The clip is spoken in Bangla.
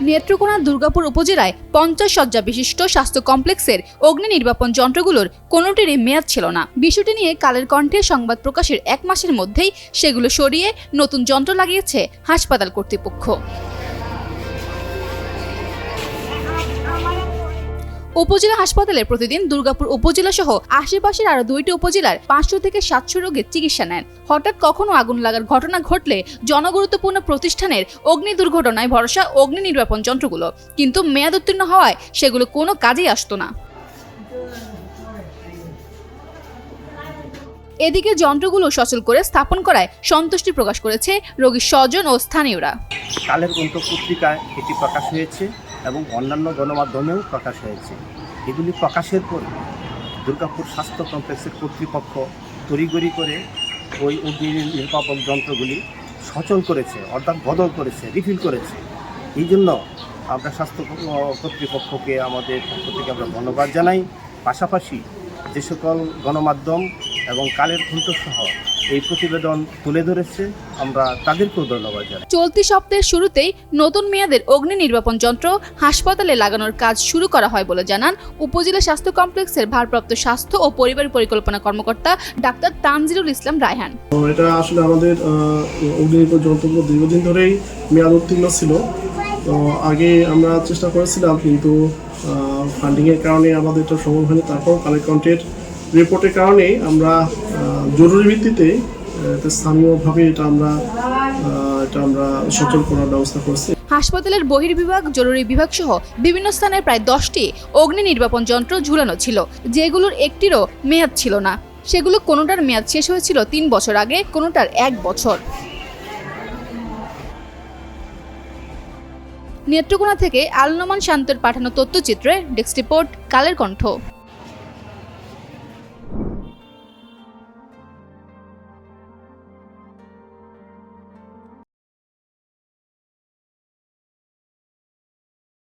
নেত্রকোনা দুর্গাপুর উপজেলায় পঞ্চাশ শয্যা বিশিষ্ট স্বাস্থ্য কমপ্লেক্সের অগ্নি নির্বাপন যন্ত্রগুলোর কোনোটিরই মেয়াদ ছিল না। বিষয়টি নিয়ে কালের কণ্ঠে সংবাদ প্রকাশের এক মাসের মধ্যেই সেগুলো সরিয়ে নতুন যন্ত্র লাগিয়েছে হাসপাতাল কর্তৃপক্ষ। উপজেলা হাসপাতালে প্রতিদিন দুর্গাপুর উপজেলা সহ আশেপাশের আরও দুইটি উপজেলার পাঁচশো থেকে সাতশো রোগীর চিকিৎসা নেন। হঠাৎ কখনো আগুন লাগার ঘটনা ঘটলে জনগুরুত্বপূর্ণ প্রতিষ্ঠানের অগ্নি দুর্ঘটনায় ভরসা অগ্নি নির্বাপন যন্ত্রগুলো। কিন্তু মেয়াদ উত্তীর্ণ হওয়ায় সেগুলো কোনো কাজেই আসতো না। এদিকে যন্ত্রগুলো সচল করে স্থাপন করায় সন্তুষ্টি প্রকাশ করেছে রোগীর স্বজন ও স্থানীয়রা। কালের কণ্ঠ পত্রিকায় এটি প্রকাশ হয়েছে এবং অন্যান্য গণমাধ্যমেও প্রকাশ হয়েছে। এগুলি প্রকাশের পর দুর্গাপুর স্বাস্থ্য কমপ্লেক্সের কর্তৃপক্ষ তড়িগড়ি করে ওই অগ্নি নির্বাপক যন্ত্রগুলি সচল করেছে, অর্থাৎ বদল করেছে রিফিল করেছে। এই জন্য আমরা স্বাস্থ্য কর্তৃপক্ষকে আমাদের পক্ষ থেকে আমরা ধন্যবাদ জানাই। পাশাপাশি যে সকল গণমাধ্যম এবং কালের কণ্ঠসহ এই প্রতিবেদন তুলে ধরেছে। আমরা তাদেরকেও ধন্যবাদ জানাই। চলতি সপ্তাহের শুরুতেই নতুন মেয়াদের অগ্নি নির্বাপন যন্ত্র হাসপাতালে লাগানোর কাজ শুরু করা হয় বলে জানান উপজেলা স্বাস্থ্য কমপ্লেক্সের ভারপ্রাপ্ত স্বাস্থ্য ও পরিবার পরিকল্পনা কর্মকর্তা ডাক্তার তানজিরুল ইসলাম রায়হান। তো এটা আসলে আমাদের অগ্নিনির্ভর যন্ত্রগুলো দীর্ঘদিন ধরেই মেয়াদ উত্তীর্ণ ছিল। তো আগে আমরা চেষ্টা করেছিলাম কিন্তু ফান্ডিংয়ের কারণে আমাদের এটা সম্ভব হয়নি। তারপর কালেকন্টের রিপোর্টের কারণে আমরা জরুরি ভিত্তিতে স্থানীয়ভাবে এটা আমরা এটা আমরা সচল করার ব্যবস্থা করছি। হাসপাতালের বহির্বিভাগ, জরুরি বিভাগ সহ বিভিন্ন স্থানে প্রায় দশটি অগ্নি নির্বাপন যন্ত্র ঝুলানো ছিল, যেগুলোর একটিরও মেয়াদ ছিল না। সেগুলো কোনোটার মেয়াদ শেষ হয়েছিল তিন বছর আগে, কোনোটার এক বছর। নেত্রকোনা থেকে আলনমান শান্তর পাঠানো তথ্যচিত্রে ডেস্ক রিপোর্ট, কালের কণ্ঠ।